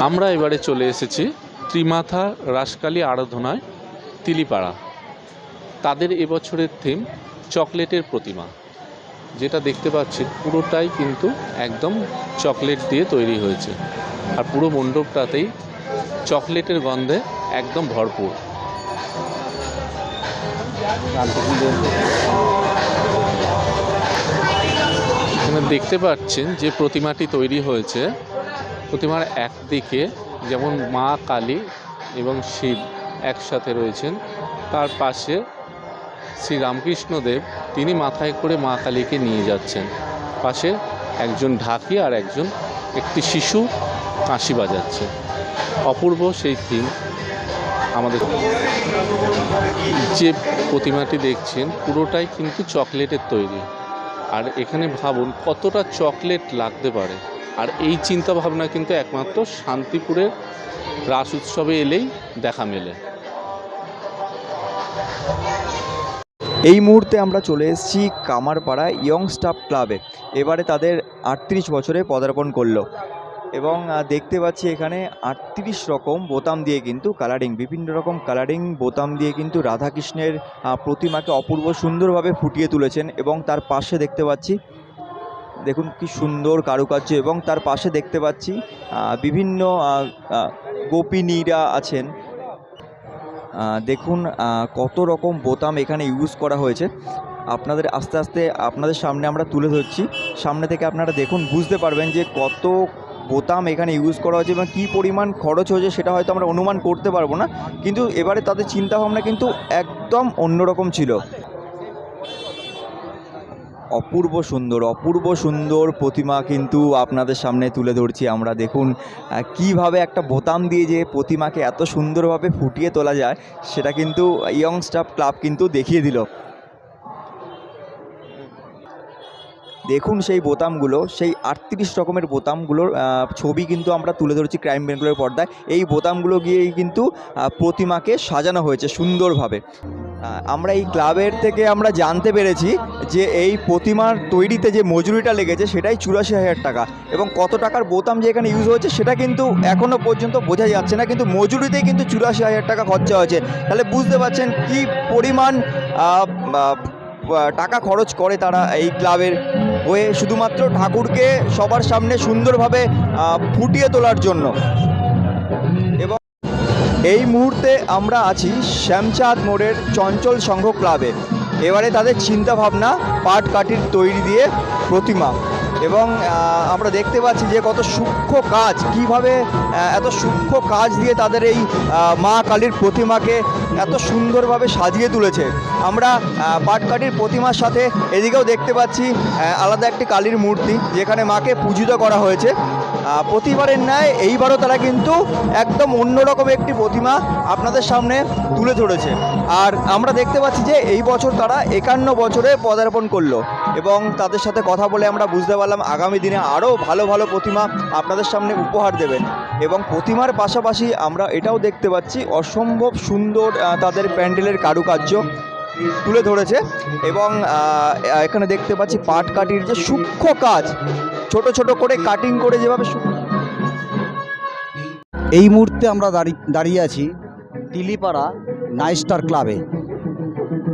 আমরা এবারে চলে এসেছি ত্রিমাথা রাসকালী আরাধনায়, তিলিপাড়া। তাদের এবছরের থিম চকলেটের প্রতিমা। যেটা দেখতে পাচ্ছি, পুরোটাই কিন্তু একদম চকলেট দিয়ে তৈরি হয়েছে। আর পুরো মণ্ডপটাতেই চকলেটের গন্ধে একদম ভরপুর। এখানে দেখতে পাচ্ছেন যে প্রতিমাটি তৈরি হয়েছে। প্রতিমার একদিকে যেমন মা কালী এবং শিব একসাথে রয়েছেন, তার পাশে শ্রীরামকৃষ্ণদেব, তিনি মাথায় করে মা কালীকে নিয়ে যাচ্ছেন। পাশে একজন ঢাকি আর একজন একটি শিশু কাশি বাজাচ্ছে। অপূর্ব সেই থিম আমাদের। যে প্রতিমাটি দেখছেন, পুরোটাই কিন্তু চকলেটের তৈরি। আর এখানে ভাবুন কতটা চকলেট লাগতে পারে। আর এই চিন্তা ভাবনা কিন্তু একমাত্র শান্তিপুরের রাস উৎসবে এলেই দেখা মেলে। এই মুহূর্তে আমরা চলে এসেছি কামারপাড়া ইয়ং স্টাফ ক্লাবে। এবারে তাদের আটত্রিশ বছরে পদার্পণ করল। এবং দেখতে পাচ্ছি এখানে আটত্রিশ রকম বোতাম দিয়ে কিন্তু কালারিং, বিভিন্ন রকম কালারিং বোতাম দিয়ে কিন্তু রাধাকৃষ্ণের প্রতিমাকে অপূর্ব সুন্দরভাবে ফুটিয়ে তুলেছেন। এবং তার পাশে দেখতে পাচ্ছি দেখুন কি সুন্দর কারুকার্য এবং তার পাশে দেখতে পাচ্ছি বিভিন্ন গোপিনীরা আছেন। দেখুন কত রকম বোতাম এখানে ইউজ করা হয়েছে। আপনাদের আস্তে আস্তে আপনাদের সামনে আমরা তুলে ধরছি। সামনে থেকে আপনারা দেখুন, বুঝতে পারবেন যে কত বোতাম এখানে ইউজ করা হয়েছে এবং কী পরিমাণ খরচ হয়েছে সেটা হয়তো আমরা অনুমান করতে পারব না। কিন্তু এবারে তাদের চিন্তাভাবনা কিন্তু একদম অন্যরকম ছিল। অপূর্ব সুন্দর অপূর্ব সুন্দর প্রতিমা কিন্তু আপনাদের সামনে তুলে ধরছি আমরা। দেখুন কীভাবে একটা বোতাম দিয়ে যে প্রতিমাকে এত সুন্দরভাবে ফুটিয়ে তোলা যায়, সেটা কিন্তু ইয়ং স্টাফ ক্লাব কিন্তু দেখিয়ে দিল। দেখুন সেই বোতামগুলো, সেই আটত্রিশ রকমের বোতামগুলোর ছবি কিন্তু আমরা তুলে ধরেছি ক্রাইম বেঙ্গলের পর্দায়। এই বোতামগুলো গিয়েই কিন্তু প্রতিমাকে সাজানো হয়েছে সুন্দরভাবে। আমরা এই ক্লাবের থেকে আমরা জানতে পেরেছি যে এই প্রতিমার তৈরিতে যে মজুরিটা লেগেছে সেটাই চুরাশি হাজার টাকা। এবং কত টাকার বোতাম যে এখানে ইউজ হয়েছে সেটা কিন্তু এখনও পর্যন্ত বোঝা যাচ্ছে না, কিন্তু মজুরিতেই কিন্তু চুরাশি হাজার টাকা খরচা হয়েছে। তাহলে বুঝতে পারছেন কি পরিমাণ টাকা খরচ করে তারা এই ক্লাবের হয়ে শুধুমাত্র ঠাকুরকে সবার সামনে সুন্দরভাবে ফুটিয়ে তোলার জন্য। এই মুহূর্তে আমরা আছি শ্যামচাঁদ মোড়ের চঞ্চল সংঘ ক্লাবে। এবারে তাদের চিন্তা ভাবনা পাট কাঠির তৈরি দিয়ে প্রতিমা। এবং আমরা দেখতে পাচ্ছি যে কত সূক্ষ্ম কাজ, কীভাবে এত সূক্ষ্ম কাজ দিয়ে তাদের এই মা কালীর প্রতিমাকে এত সুন্দরভাবে সাজিয়ে তুলেছে। আমরা পাটকাঠির প্রতিমার সাথে এদিকেও দেখতে পাচ্ছি আলাদা একটি কালীর মূর্তি, যেখানে মাকে পূজিত করা হয়েছে। প্রতিবারের ন্যায় এইবারও তারা কিন্তু একদম অন্যরকম একটি প্রতিমা আপনাদের সামনে তুলে ধরেছে। আর আমরা দেখতে পাচ্ছি যে এই বছর তারা একান্ন বছরে পদার্পণ করল এবং তাদের সাথে কথা বলে আমরা বুঝতে পারলাম আগামী দিনে আরও ভালো ভালো প্রতিমা আপনাদের সামনে উপহার দেবেন। এবং প্রতিমার পাশাপাশি আমরা এটাও দেখতে পাচ্ছি অসম্ভব সুন্দর তাদের প্যান্ডেলের কারুকার্য। তুলে ধরেছে এবং এখানে দেখতে পাচ্ছি পাট কাটির যে সূক্ষ্ম কাজ, ছোট ছোট করে কাটিং করে যেভাবে এই মুহূর্তে আমরা দাঁড়ি- দাঁড়িয়ে আছি টিলিপাড়া নাইট স্টার ক্লাবে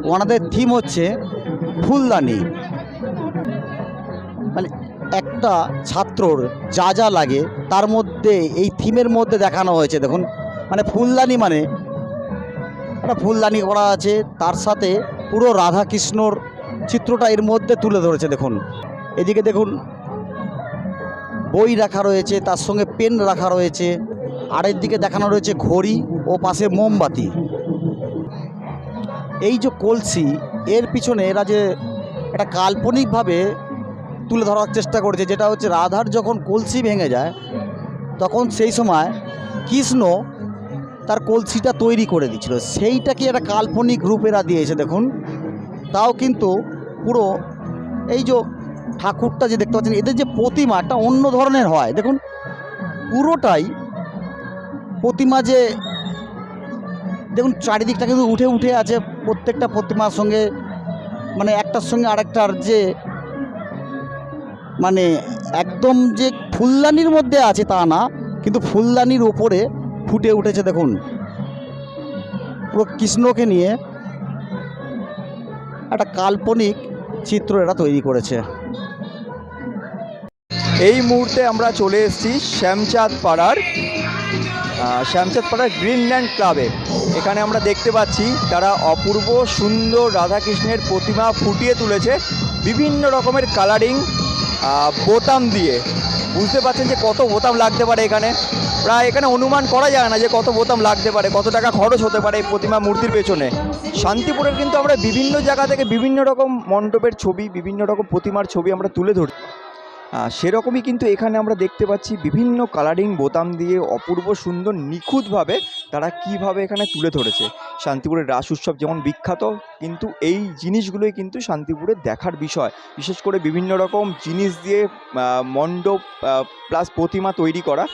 ওনাদের থিম হচ্ছে ফুলদানি। মানে একটা ছাত্রর যা যা লাগে, তার মধ্যে, এই থিমের মধ্যে দেখানো হয়েছে। দেখুন মানে ফুলদানি মানে একটা ফুলদানি করা আছে, তার সাথে পুরো রাধাকৃষ্ণর চিত্রটা এর মধ্যে তুলে ধরেছে, দেখুন। এদিকে দেখুন, বই রাখা রয়েছে, তার সঙ্গে পেন রাখা রয়েছে, আরের দিকে দেখানো রয়েছে ঘড়ি ও পাশে মোমবাতি। এই যে কলসি, এর পিছনে এরা যে একটা কাল্পনিকভাবে তুলে ধরার চেষ্টা করেছে, যেটা হচ্ছে রাধার যখন কলসি ভেঙে যায়, তখন সেই সময় কৃষ্ণ তার কলসিটা তৈরি করে দিচ্ছিল সেইটাকে একটা কাল্পনিক রূপ এরা দিয়েছে দেখুন। তাও কিন্তু পুরো এই যে ঠাকুরটা যে দেখতে পাচ্ছেন, এদের যে প্রতিমা একটা অন্য ধরনের হয়। দেখুন, পুরোটাই প্রতিমা যে, দেখুন, চারিদিকটা কিন্তু উঠে উঠে আছে প্রত্যেকটা প্রতিমার সঙ্গে মানে একটার সঙ্গে আরেকটার যে মানে একদম যে ফুলদানির মধ্যে আছে তা না, কিন্তু ফুলদানির ওপরে ফুটে উঠেছে দেখুন। পুরো কৃষ্ণকে নিয়ে একটা কাল্পনিক চিত্র এরা তৈরি করেছে। এই মুহূর্তে আমরা চলে এসেছি শ্যামচাঁদ পাড়ার শ্যামচাঁদ পাড়ার গ্রিনল্যান্ড ক্লাবে এখানে আমরা দেখতে পাচ্ছি তারা অপূর্ব সুন্দর রাধাকৃষ্ণের প্রতিমা ফুটিয়ে তুলেছে, বিভিন্ন রকমের কালারিং বোতাম দিয়ে। বুঝতে পারছেন যে কত বোতাম লাগতে পারে এখানে? প্রায় এখানে অনুমান করা যায় না যে কত বোতাম লাগতে পারে, কত টাকা খরচ হতে পারে এই প্রতিমা মূর্তির পেছনে। শান্তিপুরের কিন্তু আমরা বিভিন্ন জায়গা থেকে বিভিন্ন রকম মণ্ডপের ছবি, বিভিন্ন রকম প্রতিমার ছবি আমরা তুলে ধরি সেরকমই কিন্তু এখানে আমরা দেখতে পাচ্ছি বিভিন্ন কালারিং বোতাম দিয়ে অপূর্ব সুন্দর নিখুঁতভাবে তারা কীভাবে এখানে তুলে ধরেছে। শান্তিপুরের রাস উৎসব যেমন বিখ্যাত, কিন্তু এই জিনিসগুলোই কিন্তু শান্তিপুরে দেখার বিষয়। বিশেষ করে বিভিন্ন রকম জিনিস দিয়ে মণ্ডপ প্লাস প্রতিমা তৈরি করা।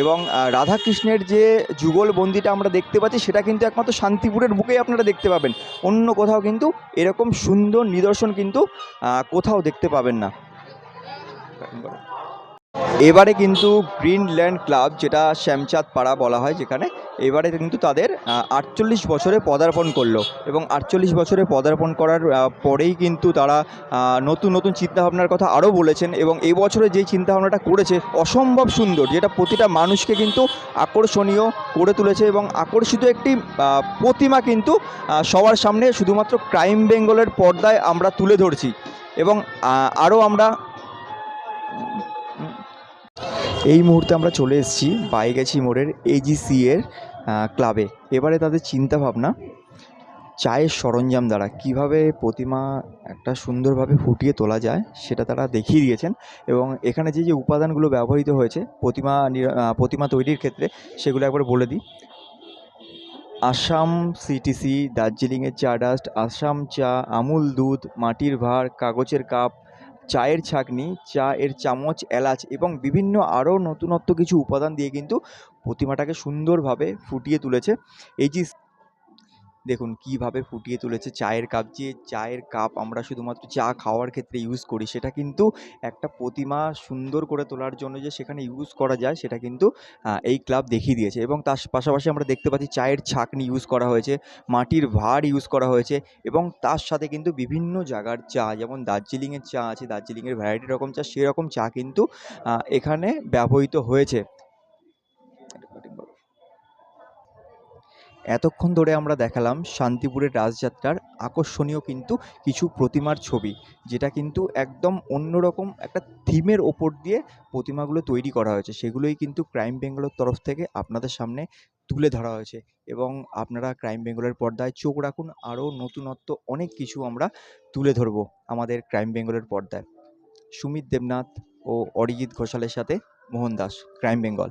এবং রাধাকৃষ্ণের যে যুগলবন্দিটা আমরা দেখতে পাচ্ছি, সেটা কিন্তু একমাত্র শান্তিপুরের বুকেই আপনারা দেখতে পাবেন। অন্য কোথাও কিন্তু এরকম সুন্দর নিদর্শন কিন্তু কোথাও দেখতে পাবেন না। এবারে কিন্তু গ্রিনল্যান্ড ক্লাব, যেটা শ্যামচাঁদ পাড়া বলা হয় যেখানে এবারে কিন্তু তাদের আটচল্লিশ বছরে পদার্পণ করল এবং আটচল্লিশ বছরে পদার্পণ করার পরেই কিন্তু তারা নতুন নতুন চিন্তাভাবনার কথা আরও বলেছেন এবং এই বছরে যেই চিন্তাভাবনাটা করেছে অসম্ভব সুন্দর, যেটা প্রতিটা মানুষকে কিন্তু আকর্ষণীয় করে তুলেছে এবং আকর্ষিত একটি প্রতিমা কিন্তু সবার সামনে শুধুমাত্র ক্রাইম বেঙ্গলের পর্দায় আমরা তুলে ধরছি এবং আরও আমরা এই মুহূর্তে আমরা চলে এসেছি বাইগাছি মোড়ের এজিসি এর ক্লাবে। এবারে তাদের চিন্তা ভাবনা চায়ের সরঞ্জাম দ্বারা কীভাবে প্রতিমা একটা সুন্দরভাবে ফুটিয়ে তোলা যায় সেটা তারা দেখিয়ে দিয়েছেন এবং এখানে যে যে উপাদানগুলো ব্যবহৃত হয়েছে প্রতিমা প্রতিমা তৈরির ক্ষেত্রে সেগুলো একবার বলে দিই। আসাম সিটিসি, দার্জিলিংয়ের চা ডাস্ট, আসাম চা, আমুল দুধ, মাটির ভাঁড় কাগজের কাপ চায়ের ছাঁকনি চা এর চামচ, এলাচ এবং বিভিন্ন আরও নতুনত্ব কিছু উপাদান দিয়ে কিন্তু প্রতিমাটাকে সুন্দরভাবে ফুটিয়ে তুলেছে। এই যে দেখুন কীভাবে ফুটিয়ে তুলেছে চায়ের কাপ যে চায়ের কাপ আমরা শুধুমাত্র চা খাওয়ার ক্ষেত্রে ইউজ করি, সেটা কিন্তু একটা প্রতিমা সুন্দর করে তোলার জন্য যে সেখানে ইউজ করা যায়, সেটা কিন্তু এই ক্লাব দেখিয়ে দিয়েছে এবং তার পাশাপাশি আমরা দেখতে পাচ্ছি চায়ের ছাঁকনি ইউজ করা হয়েছে, মাটির ভার ইউজ করা হয়েছে এবং তার সাথে কিন্তু বিভিন্ন জায়গার চা, যেমন দার্জিলিংয়ের চা আছে, দার্জিলিংয়ের ভ্যারাইটি রকম চা, সেরকম চা কিন্তু এখানে ব্যবহৃত হয়েছে। এতক্ষণ ধরে আমরা দেখালাম শান্তিপুরের রাজযাত্রার আকর্ষণীয় কিন্তু কিছু প্রতিমার ছবি, যেটা কিন্তু একদম অন্যরকম একটা থিমের ওপর দিয়ে প্রতিমাগুলো তৈরি করা হয়েছে। সেগুলোই কিন্তু ক্রাইম বেঙ্গলের তরফ থেকে আপনাদের সামনে তুলে ধরা হয়েছে এবং আপনারা ক্রাইম বেঙ্গলের পর্দায় চোখ রাখুন, আরও নতুনত্ব অনেক কিছু আমরা তুলে ধরবো আমাদের ক্রাইম বেঙ্গলের পর্দায়। সুমিত দেবনাথ ও অরিজিৎ ঘোষালের সাথে মোহন দাস, ক্রাইম বেঙ্গল।